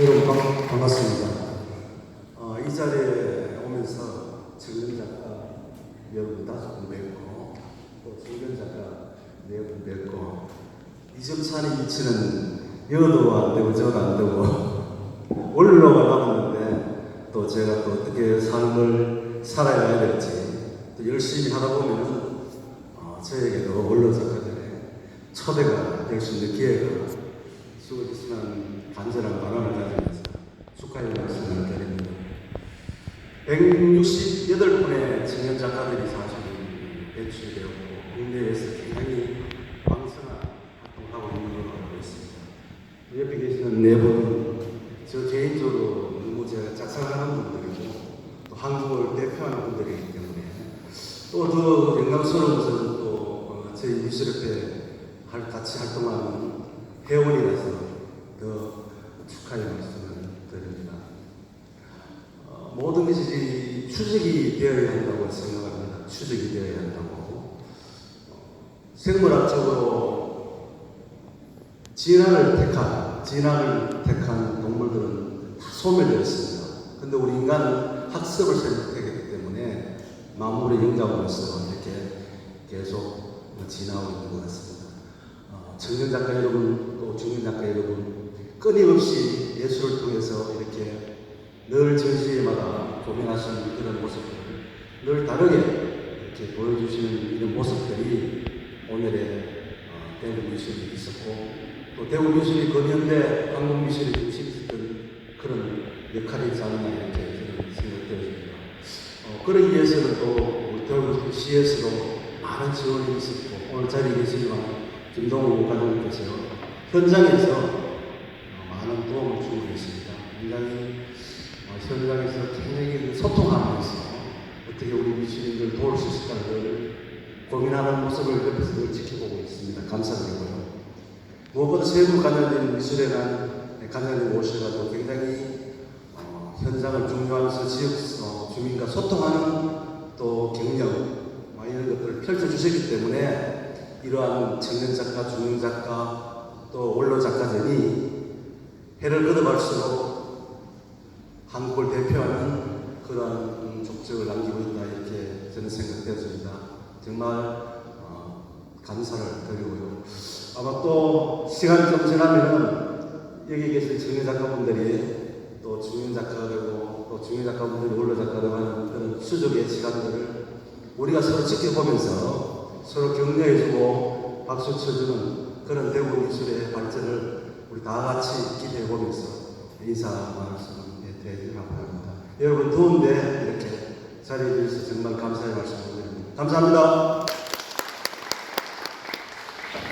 여러분 반- 반갑습니다. 어, 이 자리에 오면서 정근 작가 여러분 다섯 분 뵙고 또 정근 작가 네분 뵙고 이점산이 미치는 여도 안 되고 저도 안 되고 원로가 남았는데 또 제가 또 어떻게 삶을 살아야 될지 또 열심히 하다 보면은 어, 저에게도 원로 작가들의 초대가 될 수 있는 기회가 수고지수는 간절한 바람을 가지면서 축하의 말씀을 드립니다. 168분의 청년 작가들이 사실 배출되었고 국내에서 굉장히 왕성한 활동을 하고 있는 걸로 알고 있습니다. 옆에 계시는 네 분은 저 개인적으로 너무 제가 짝사랑하는 분들이고 또 한국을 대표하는 분들이기 때문에 또 더 영광스러운 것은 또 어, 저희 뉴스협회 할- 같이 활동하는 회원이라서 더 축하의 말씀을 드립니다. 어, 모든 것이 추적이 되어야 한다고 생각합니다. 추적이 되어야 한다고. 어, 생물학적으로 진화를 택한, 진화를 택한 동물들은 다 소멸되었습니다. 근데 우리 인간은 학습을 선택했기 때문에 만물의 영장으로서 이렇게 계속 진화하고 있는 것 같습니다. 어, 청년 작가 여러분, 또 중년 작가 여러분, 끊임없이 예술을 통해서 이렇게 늘 전시회마다 고민하시는 그런 모습들을 늘 다르게 이렇게 보여주시는 이런 모습들이 오늘의 어, 대구 미술이 있었고 또 대구 미술이 근현대 한국 미술의 중심이 있었던 그런 역할이지 않나 이렇게 저는 생각되어집니다. 어, 그러기 위해서는 또 우리 대구 시에서도 많은 지원이 있었고 오늘 자리에 계시지만 김동우 목사님께서 현장에서 어, 많은 도움을 주고 계십니다. 굉장히 어, 현장에서 굉장히 그 소통하면서 어떻게 우리 미술인들 도울 수 있을까를 고민하는 모습을 옆에서 늘 지켜보고 있습니다. 감사드리고요. 무엇보다 세부 관련된 미술에 대한 관련된 모셔가지고 굉장히 어, 현장을 중요하면서 지역 어, 주민과 소통하는 또 경력 뭐 이런 것들을 펼쳐주셨기 때문에 이러한 청년 작가, 중년 작가 또 원로 작가들이 해를 거듭할수록 한국을 대표하는 음, 족적을 남기고 있다 이렇게 저는 생각되어집니다. 정말 어, 감사를 드리고요. 아마 또 시간이 좀 지나면은 여기 계신 중년 작가분들이 또 중년 작가되고 또 중년 작가분들이 원로 작가되고 하는 그런 수족의 시간들을 우리가 서로 지켜보면서 서로 격려해주고 박수 쳐주는 그런 대구 미술의 발전을 우리 다 같이 기대해 보면서 인사 말씀 드리도록 합니다. 여러분 더운데 이렇게 자리해 주셔서 정말 감사의 말씀 드립니다. 감사합니다.